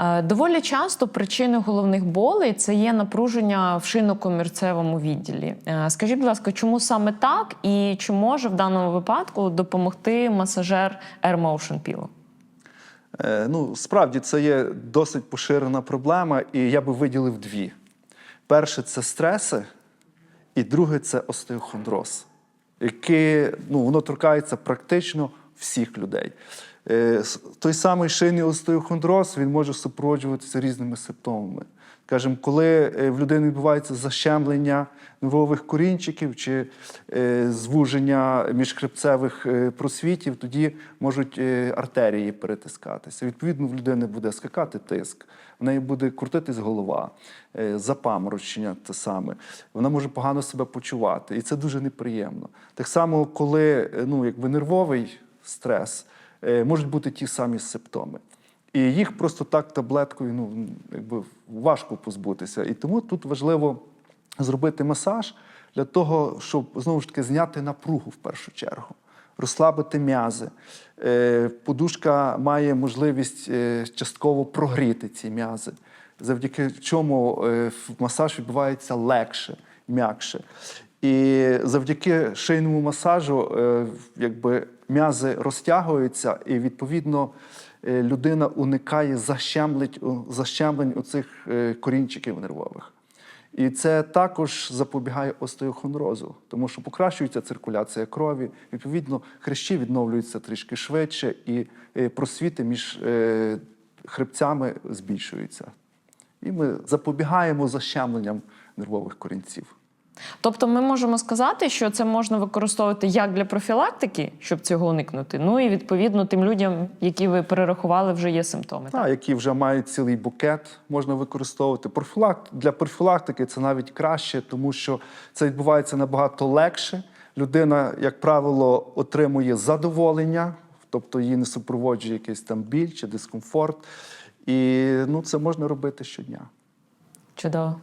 Е, Доволі часто причиною головних болей це є напруження в шийно-комірцевому відділі. Е, Скажіть, будь ласка, чому саме так, і чи може в даному випадку допомогти масажер Air Motion Pillow? Е, Ну, справді це є досить поширена проблема, і я би виділив дві: перше це стреси, і друге це остеохондроз, яке ну, воно торкається практично всіх людей. Е, Той самий шийний остеохондроз він може супроводжуватися різними симптомами. Скажімо, коли е, в людини відбувається защемлення нервових корінчиків чи е, звуження міжхребцевих просвітів, тоді можуть артерії перетискатися. Відповідно, в людини буде скакати тиск, в неї буде крутитись голова, запаморочення те саме. Вона може погано себе почувати, і це дуже неприємно. Так само, коли ну, якби нервовий стрес, можуть бути ті самі симптоми. І їх просто так таблеткою ну, якби важко позбутися. І тому тут важливо зробити масаж для того, щоб знову ж таки зняти напругу в першу чергу, розслабити м'язи. Е, Подушка має можливість е, частково прогріти ці м'язи, завдяки чому е, масаж відбувається легше, м'якше. І завдяки шийному масажу, е, якби м'язи розтягуються, і відповідно е, людина уникає защемлень, у цих е, корінчиків нервових. І це також запобігає остеохондрозу, тому що покращується циркуляція крові, відповідно, хрящі відновлюються трішки швидше, і просвіти між хребцями збільшуються. І ми запобігаємо защемленням нервових корінців. Тобто, ми можемо сказати, що це можна використовувати як для профілактики, щоб цього уникнути. Ну і відповідно тим людям, які ви перерахували, вже є симптоми. Та, які вже мають цілий букет, можна використовувати. Профілакт... Для профілактики це навіть краще, тому що це відбувається набагато легше. Людина, як правило, отримує задоволення, тобто її не супроводжує якийсь там біль чи дискомфорт. І ну, це можна робити щодня. Чудово.